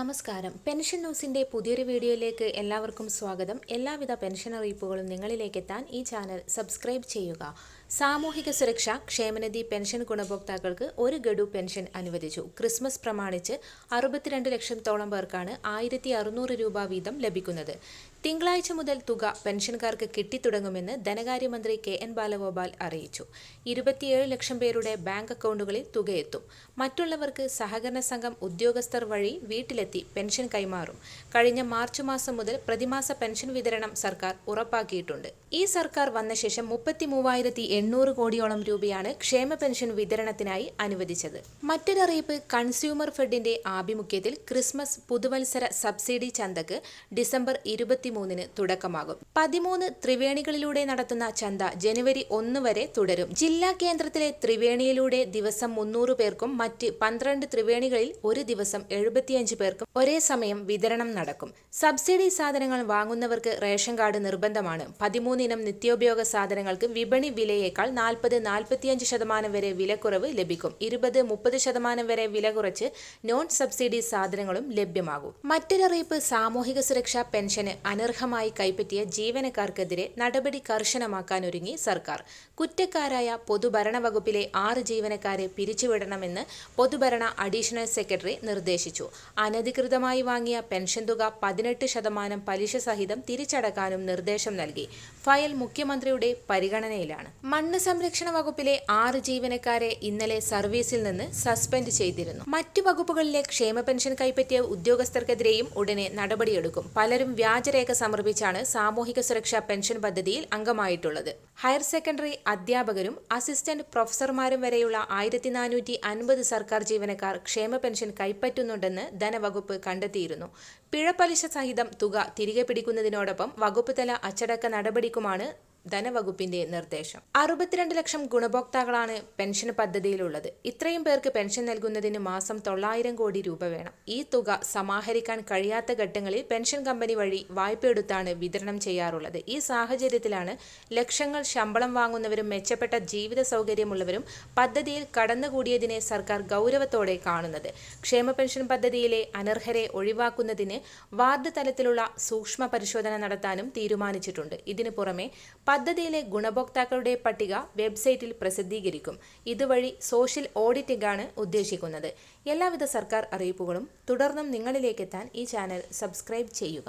നമസ്കാരം. പെൻഷൻ ന്യൂസിന്റെ പുതിയൊരു വീഡിയോയിലേക്ക് എല്ലാവർക്കും സ്വാഗതം. എല്ലാവിധ പെൻഷൻ അറിയിപ്പുകളും നിങ്ങളിലേക്ക് എത്താൻ ഈ ചാനൽ സബ്സ്ക്രൈബ് ചെയ്യുക. സാമൂഹിക സുരക്ഷ ക്ഷേമനിധി പെൻഷൻ ഗുണഭോക്താക്കൾക്ക് ഒരു ഗഡു പെൻഷൻ അനുവദിച്ചു. ക്രിസ്മസ് പ്രമാണിച്ച് അറുപത്തിരണ്ട് ലക്ഷത്തോളം പേർക്കാണ് ആയിരത്തി അറുന്നൂറ് രൂപ വീതം ലഭിക്കുന്നത്. തിങ്കളാഴ്ച മുതൽ തുക പെൻഷൻകാർക്ക് കിട്ടിത്തുടങ്ങുമെന്ന് ധനകാര്യമന്ത്രി കെ എൻ ബാലഗോപാൽ അറിയിച്ചു. ഇരുപത്തിയേഴ് ലക്ഷം പേരുടെ ബാങ്ക് അക്കൗണ്ടുകളിൽ തുകയെത്തും. മറ്റുള്ളവർക്ക് സഹകരണ സംഘം ഉദ്യോഗസ്ഥർ വഴി വീട്ടിലെത്തി. പെൻഷൻ കൈമാറും. കഴിഞ്ഞ മാർച്ച് മാസം മുതൽ പ്രതിമാസ പെൻഷൻ വിതരണം സർക്കാർ ഉറപ്പാക്കിയിട്ടുണ്ട്. ഈ സർക്കാർ വന്ന ശേഷം മുപ്പത്തി മൂവായിരത്തി എണ്ണൂറ് കോടിയോളം രൂപയാണ് ക്ഷേമ പെൻഷൻ വിതരണത്തിനായി അനുവദിച്ചത്. മറ്റൊരറിയിപ്പ് കൺസ്യൂമർ ഫെഡിന്റെ ആഭിമുഖ്യത്തിൽ ക്രിസ്മസ് പുതുവത്സര സബ്സിഡി ചന്തക്ക് ഡിസംബർ ഇരുപത്തിമൂന്നിന് തുടക്കമാകും. പതിമൂന്ന് ത്രിവേണികളിലൂടെ നടത്തുന്ന ചന്ത ജനുവരി ഒന്ന് വരെ തുടരും. ജില്ലാ കേന്ദ്രത്തിലെ ത്രിവേണിയിലൂടെ ദിവസം മുന്നൂറ് പേർക്കും മറ്റ് പന്ത്രണ്ട് ത്രിവേണികളിൽ ഒരു ദിവസം എഴുപത്തിയഞ്ച് പേർക്കും ഒരേ സമയം വിതരണം നടക്കും. സബ്സിഡി സാധനങ്ങൾ വാങ്ങുന്നവർക്ക് റേഷൻ കാർഡ് നിർബന്ധമാണ്. പതിമൂന്നിനം നിത്യോപയോഗ സാധനങ്ങൾക്ക് വിപണി വിലയേക്കാൾ നാൽപ്പത് നാൽപ്പത്തിയഞ്ച് ശതമാനം വരെ വിലക്കുറവ് ലഭിക്കും. ഇരുപത് മുപ്പത് ശതമാനം വരെ വില കുറച്ച് നോൺ സബ്സിഡി സാധനങ്ങളും ലഭ്യമാകും. മറ്റൊരറിയിപ്പ് സാമൂഹിക സുരക്ഷാ പെൻഷന് അനർഹമായി കൈപ്പറ്റിയ ജീവനക്കാർക്കെതിരെ നടപടി കർശനമാക്കാനൊരുങ്ങി സർക്കാർ. കുറ്റക്കാരായ പൊതുഭരണ വകുപ്പിലെ ആറ് ജീവനക്കാരെ പിരിച്ചുവിടണമെന്ന് പൊതുഭരണ അഡീഷണൽ സെക്രട്ടറി നിർദ്ദേശിച്ചു. അനധികൃതമായി വാങ്ങിയ പെൻഷൻ തുക പതിനെട്ട് ശതമാനം പലിശ സഹിതം തിരിച്ചടക്കാനും നിർദ്ദേശം നൽകി. ഫയൽ മുഖ്യമന്ത്രിയുടെ പരിഗണനയിലാണ്. മണ്ണ് സംരക്ഷണ വകുപ്പിലെ ആറ് ജീവനക്കാരെ ഇന്നലെ സർവീസിൽ നിന്ന് സസ്പെൻഡ് ചെയ്തിരുന്നു. മറ്റു വകുപ്പുകളിലെ ക്ഷേമ പെൻഷൻ കൈപ്പറ്റിയ ഉദ്യോഗസ്ഥർക്കെതിരെയും ഉടനെ നടപടിയെടുക്കും. പലരും വ്യാജരേഖ സമർപ്പിച്ചാണ് സാമൂഹിക സുരക്ഷാ പെൻഷൻ പദ്ധതിയിൽ അംഗമായിട്ടുള്ളത്. ഹയർ സെക്കൻഡറി അധ്യാപകരും അസിസ്റ്റന്റ് പ്രൊഫസർമാരും വരെയുള്ള ആയിരത്തി സർക്കാർ ജീവനക്കാർ ക്ഷേമ പെൻഷൻ കൈപ്പറ്റുന്നുണ്ടെന്ന് ധനവകുപ്പ് കണ്ടെത്തിയിരുന്നു. പിഴപ്പലിശ സഹിതം തുക തിരികെ പിടിക്കുന്നതിനോടൊപ്പം വകുപ്പ് തല അച്ചടക്ക നടപടിക്കുമാണ് ധനവകുപ്പിന്റെ നിർദ്ദേശം. അറുപത്തിരണ്ട് ലക്ഷം ഗുണഭോക്താക്കളാണ് പെൻഷൻ പദ്ധതിയിലുള്ളത്. ഇത്രയും പേർക്ക് പെൻഷൻ നൽകുന്നതിന് മാസം തൊള്ളായിരം കോടി രൂപ വേണം. ഈ തുക സമാഹരിക്കാൻ കഴിയാത്ത ഘട്ടങ്ങളിൽ പെൻഷൻ കമ്പനി വഴി വായ്പയെടുത്താണ് വിതരണം ചെയ്യാറുള്ളത്. ഈ സാഹചര്യത്തിലാണ് ലക്ഷങ്ങൾ ശമ്പളം വാങ്ങുന്നവരും മെച്ചപ്പെട്ട ജീവിത സൗകര്യമുള്ളവരും പദ്ധതിയിൽ കടന്നുകൂടിയതിനെ സർക്കാർ ഗൗരവത്തോടെ കാണുന്നത്. ക്ഷേമ പെൻഷൻ പദ്ധതിയിലെ അനർഹരെ ഒഴിവാക്കുന്നതിന് വാർഡ് തലത്തിലുള്ള സൂക്ഷ്മ പരിശോധന നടത്താനും തീരുമാനിച്ചിട്ടുണ്ട്. ഇതിനു പുറമെ പദ്ധതിയിലെ ഗുണഭോക്താക്കളുടെ പട്ടിക വെബ്സൈറ്റിൽ പ്രസിദ്ധീകരിക്കും. ഇതുവഴി സോഷ്യൽ ഓഡിറ്റിംഗ് ആണ് ഉദ്ദേശിക്കുന്നത്. എല്ലാവിധ സർക്കാർ അറിയിപ്പുകളും തുടർന്നും നിങ്ങളിലേക്കെത്താൻ ഈ ചാനൽ സബ്സ്ക്രൈബ് ചെയ്യുക.